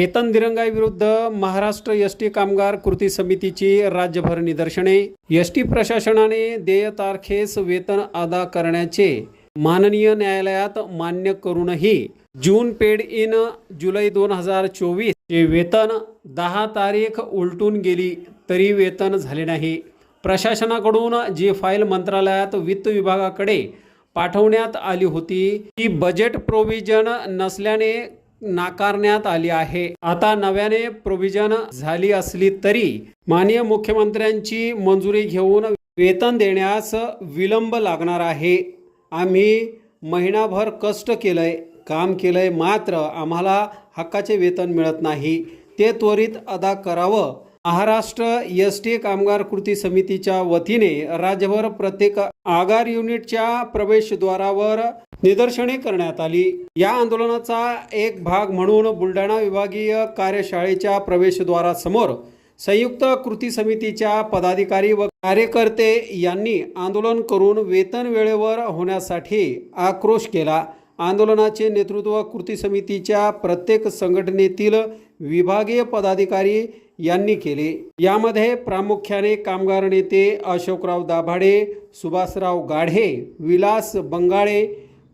वेतन दिरंगाईविरुद्ध Maharashtra S T कामगार कृती समितीची राज्यभर निदर्शने. एस टी प्रशासनाने देय तारखेस वेतन अदा करण्याचे माननीय न्यायालयात मान्य करूनही जून पेड इन जुलै दोन हजार चोवीस चे वेतन दहा तारीख उलटून गेली तरी वेतन झाले नाही. प्रशासनाकडून जी फाईल मंत्रालयात वित्त विभागाकडे पाठवण्यात आली होती ती बजेट प्रोव्हिजन नसल्याने नाकारण्यात आली आहे. आता नव्याने प्रोव्हिजन झाली असली तरी माननीय मुख्यमंत्र्यांची मंजुरी घेऊन वेतन देण्यास विलंब लागणार आहे. आम्ही महिनाभर कष्ट केलंय काम केलंय मात्र आम्हाला हक्काचे वेतन मिळत नाही. ते त्वरित अदा करावं. महाराष्ट्र एस टी कामगार कृती समितीच्या वतीने राज्यभर प्रत्येक आगार युनिटच्या प्रवेशद्वारावर निदर्शने करण्यात आली. या आंदोलनाचा एक भाग म्हणून बुलढाणा विभागीय कार्यशाळेच्या प्रवेशद्वारासमोर संयुक्त कृती समितीच्या पदाधिकारी व कार्यकर्ते यांनी आंदोलन करून वेतन वेळेवर होण्यासाठी आक्रोश केला. आंदोलनाचे नेतृत्व कृती समितीच्या प्रत्येक संघटनेतील विभागीय पदाधिकारी यांनी केले. यामध्ये प्रामुख्याने कामगार नेते अशोकराव दाभाडे सुभाषराव गाढे विलास बंगाळे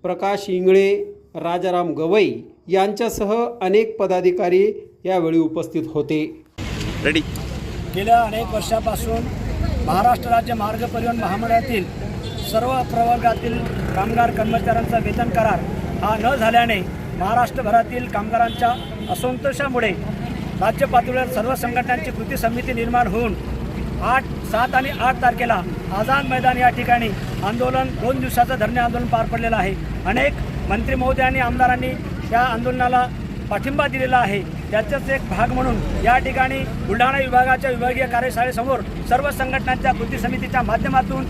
प्रकाश इंगळे राजाराम गवई यांच्यासह अनेक पदाधिकारी यावेळी उपस्थित होते. रेडी गेल्या अनेक वर्षापासून महाराष्ट्र राज्य मार्ग परिवहन महामंडळातील सर्व प्रवर्गातील कामगार कर्मचाऱ्यांचा वेतन करार हा न झाल्याने महाराष्ट्रभरातील कामगारांच्या असंतोषामुळे राज्य पातळीवर सर्व संघटनांची कृती समिती निर्माण होऊन आठ सात आणि आठ तारखेला आझाद मैदान या ठिकाणी आंदोलन दोन दिवसाचं धरणे आंदोलन पार पडलेलं आहे. अनेक मंत्री महोदयांनी आमदारांनी त्या आंदोलनाला पाठिंबा दिलेला आहे. त्याचाच एक भाग म्हणून या ठिकाणी बुलढाणा विभागाच्या विभागीय कार्यशाळेसमोर सर्व संघटनांच्या कृती समितीच्या माध्यमातून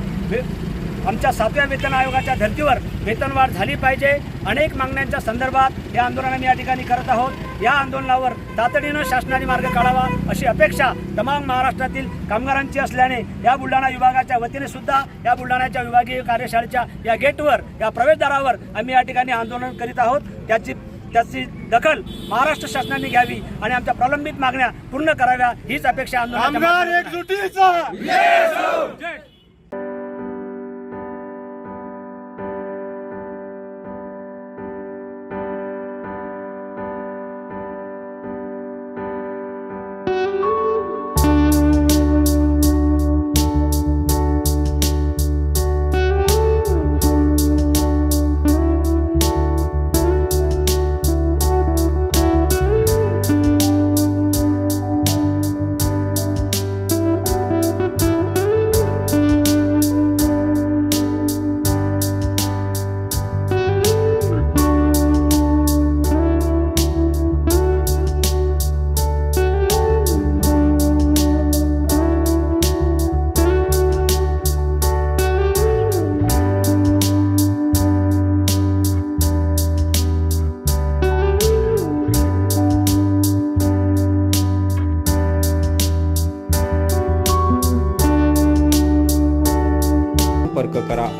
आमच्या सातव्या वेतन आयोगाच्या धर्तीवर वेतनवाढ झाली पाहिजे. अनेक मागण्यांच्या संदर्भात हे आंदोलन आम्ही या ठिकाणी करत आहोत. या आंदोलनावर तातडीनं शासनाने मार्ग काढावा अशी अपेक्षा तमाम महाराष्ट्रातील कामगारांची असल्याने या बुलढाणा विभागाच्या वतीने सुद्धा या बुलढाण्याच्या विभागीय कार्यशाळेच्या या गेटवर या प्रवेशद्वारावर आम्ही या ठिकाणी आंदोलन करीत आहोत. त्याची त्याची दखल महाराष्ट्र शासनाने घ्यावी आणि आमच्या प्रलंबित मागण्या पूर्ण कराव्या हीच अपेक्षा आंदोलनाच्या るから